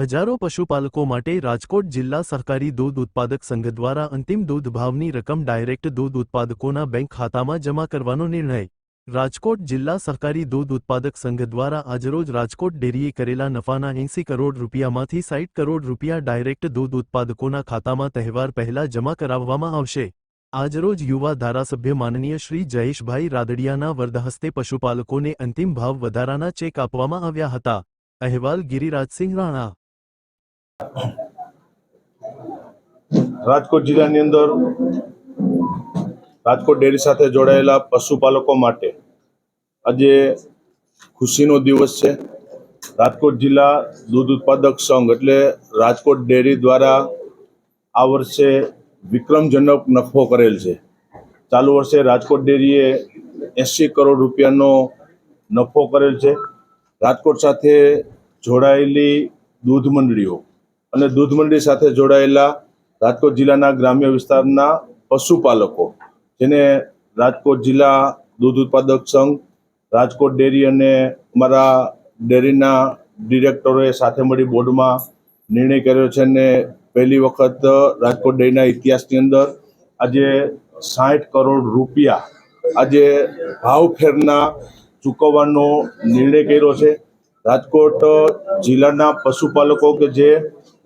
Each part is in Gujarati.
હજારો પશુપાલકો માટે રાજકોટ જિલ્લા સહકારી દૂધ ઉત્પાદક સંઘ દ્વારા અંતિમ દૂધ ભાવની રકમ ડાયરેક્ટ દૂધ ઉત્પાદકોના બેંક ખાતામાં જમા કરવાનો નિર્ણય. રાજકોટ જિલ્લા સહકારી દૂધ ઉત્પાદક સંઘ દ્વારા આજરોજ રાજકોટ ડેરીએ કરેલા નફાના એંસી કરોડ રૂપિયામાંથી સાઈઠ કરોડ રૂપિયા ડાયરેક્ટ દૂધ ઉત્પાદકોના ખાતામાં તહેવાર પહેલા જમા કરાવવામાં આવશે. આજરોજ યુવા ધારાસભ્ય માનનીય શ્રી જયેશભાઈ રાદડિયાના વરદહસ્તે પશુપાલકોને અંતિમ ભાવ વધારાના ચેક આપવામાં આવ્યા હતા. અહેવાલ ગિરિરાજસિંહ રાણા. રાજકોટ જિલ્લાની અંદર રાજકોટ ડેરી સાથે જોડાયેલા પશુપાલકો માટે આજે ખુશીનો દિવસ છે. રાજકોટ જિલ્લા દૂધ ઉત્પાદક સંઘ એટલે રાજકોટ ડેરી દ્વારા આ વર્ષે વિક્રમજનક નફો કરેલ છે. ચાલુ વર્ષે રાજકોટ ડેરીએ એંસી કરોડ રૂપિયાનો નફો કરેલ છે. રાજકોટ સાથે જોડાયેલી દૂધ મંડળીઓ અને દૂધ મંડળી સાથે જોડાયેલા રાજકોટ જિલ્લાના ગ્રામ્ય વિસ્તારના પશુપાલકો, જેને રાજકોટ જિલ્લા દૂધ ઉત્પાદક સંઘ, રાજકોટ ડેરી અને અમારા ડેરીના ડિરેક્ટરોએ સાથે મળી બોર્ડમાં નિર્ણય કર્યો છે અને પહેલી વખત રાજકોટ ડેરીના ઇતિહાસની અંદર આજે સાઠ કરોડ રૂપિયા આજે ભાવફેરના ચૂકવવાનો નિર્ણય કર્યો છે. રાજકોટ જિલ્લાના પશુપાલકો કે જે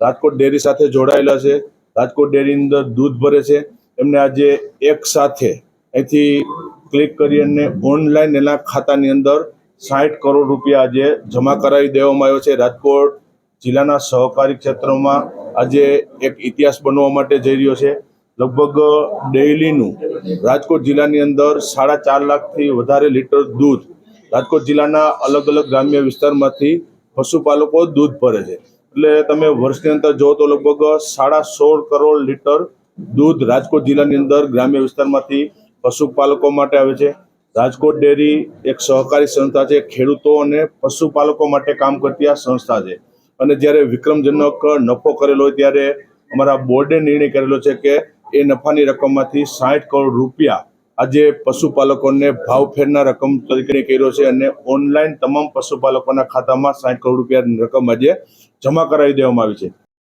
રાજકોટ ડેરી સાથે જોડાયેલા છે, રાજકોટ ડેરીની અંદર દૂધ ભરે છે, એમને આજે એક સાથે અહીંથી ક્લિક કરી અને ઓનલાઈન એના ખાતાની અંદર સાઠ કરોડ રૂપિયા આજે જમા કરાવી દેવામાં આવ્યો છે. રાજકોટ જિલ્લાના સહકારી ક્ષેત્રમાં આજે એક ઇતિહાસ બનવા માટે જઈ રહ્યો છે. લગભગ ડેઇલીનું રાજકોટ જિલ્લાની અંદર સાડા ચાર લાખથી વધારે લીટર દૂધ રાજકોટ જિલ્લાના અલગ અલગ ગ્રામ્ય વિસ્તારમાંથી પશુપાલકો દૂધ ભરે છે. એટલે તમે વર્ષની અંદર જો તો લગભગ સાડા સોળ કરોડ લીટર દૂધ રાજકોટ જિલ્લાની અંદર ગ્રામ્ય વિસ્તારમાંથી પશુપાલકો માટે આવે છે. રાજકોટ ડેરી એક સહકારી સંસ્થા છે, ખેડૂતો અને પશુપાલકો માટે કામ કરતી આ સંસ્થા છે. અને જ્યારે વિક્રમજનક નફો કરેલો હોય ત્યારે અમારા બોર્ડે નિર્ણય કરેલો છે કે એ નફાની રકમમાંથી સાઠ કરોડ રૂપિયા આજે પશુપાલકોને ભાવફેરના રકમ તરીકે કર્યો છે અને ઓનલાઈન તમામ પશુપાલકોના ખાતામાં સાઠ કરોડ રૂપિયાની રકમ આજે જમા કરાવી દેવામાં આવી છે.